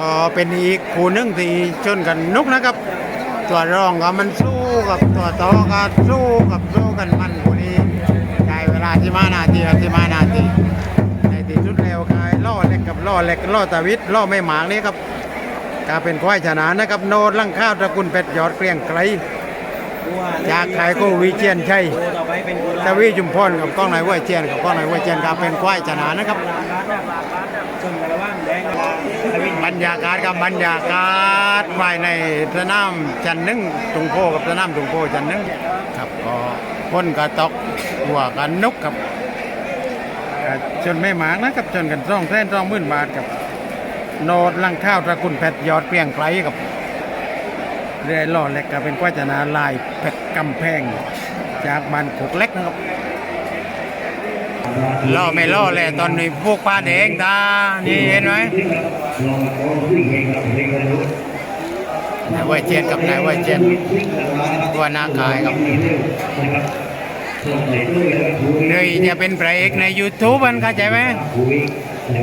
ก็เป็นอีกคู่หนึงที่ชนกันนุกนะครับ ตัวรองก็มันสู้กับตัวต่อก็สู้กับสู้กันมันคู่นี้ใช้เวลาที่มานาทีที่มานาทีในที่สุดแล้วกายล่อเล็กกับล่อเล็กล่อตาวิทล่อไม่หมากนี่ครับก็เป็นควายชนะนะครับโนดลังข้าวตระกุลเป็ดยอดเกลียงไกลจากขายโกวิเชียนชัยตะวีจุมพรกับก้องนายห้วยเจียนกับก้องนายห้วยเจียนครับเป็นควายชนะนะครับชนกระว่างแดงทวินบ รรยากาศกับบรรยากาศภายในสนามจันหนึ่งตุงโพกับสนามตุงโพจันหนึ่งครับก็พ่นกระตอกหัวกันนกครับก็ชนไม่หมากนะครับชนกันร่องแท่นร่องหมื่นบาทกับโนดลังข้าวตระกุลเพชรยอดเปรียงไกลกับเรือล่อเล็กก็เป็นกวาจนาลายเพชรกำแพงจากบ้านขกเล็กนะครับ ล่อไม่ล่อเลยตอนนี้พวกปลาแดงตา นี่เห็นไหมนายว่าเจนกับนายว่าเจนตัวนาคายครับเลยจะเป็นพระเอกใน YouTube มันเข้าใจไหม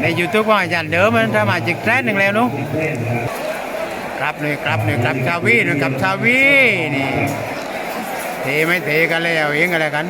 ใน YouTube ของอาจารย์เดิมมันสมาชิกแท้หนึ่งแล้วนุ๊กครับเลยครับเลยครับชาวีนึ่ครับชาวีนี่เทไม่เทกันแล้วเองอะไรกัน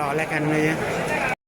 รอแล้วกันเลย